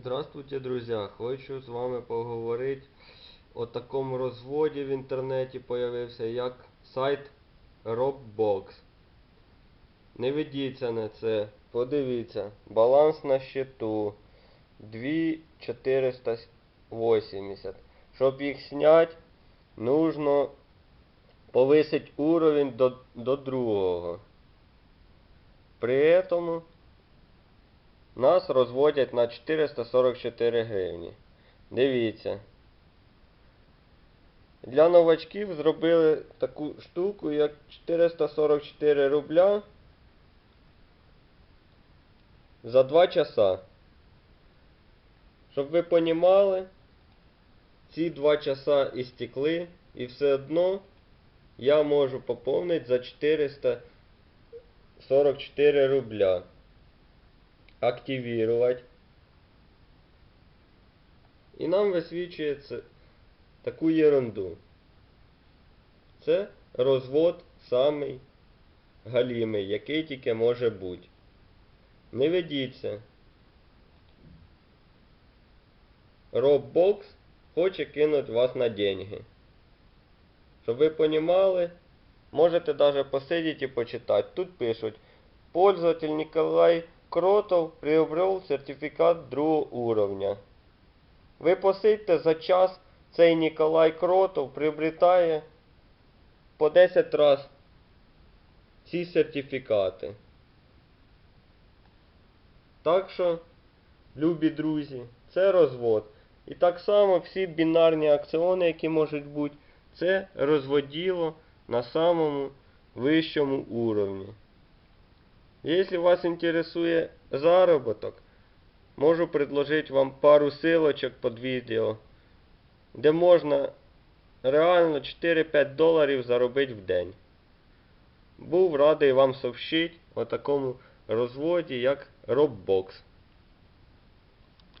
Здравствуйте, друзья! Хочу з вами поговорити о такому розводі в інтернеті появився, як сайт Robbox. Не ведіться на це. Подивіться. Баланс на счету 2480. Щоб їх зняти, нужно повисити уровень до, до другого. При этом нас розводять на 444 гривні. Дивіться. Для новачків зробили таку штуку, як 444 рубля за 2 часа. Щоб ви понімали, ці 2 часа істекли, і все одно я можу поповнити за 444 рубля активировать. І нам висвічується таку ерунду. Це розвод самий галімий, який тільки може бути. Не ведіться. Robbox хоче кинути вас на деньги. Щоб ви понімали, можете даже посидіти і почитати. Тут пишуть, пользователь Николай Кротов приобрел сертифікат другого уровня. Ви посидьте за час, цей Ніколай Кротов приобретає по 10 раз ці сертифікати. Так що, любі друзі, це розвод. І так само всі бінарні акціони, які можуть бути, це розводіло на самому вищому уровні. Если вас интересует заработок, можу предложить вам пару ссылочек под відео, де можна реально 4-5 доларів заробити в день. Був радий вам сообщити о такому розводі, як Robbox.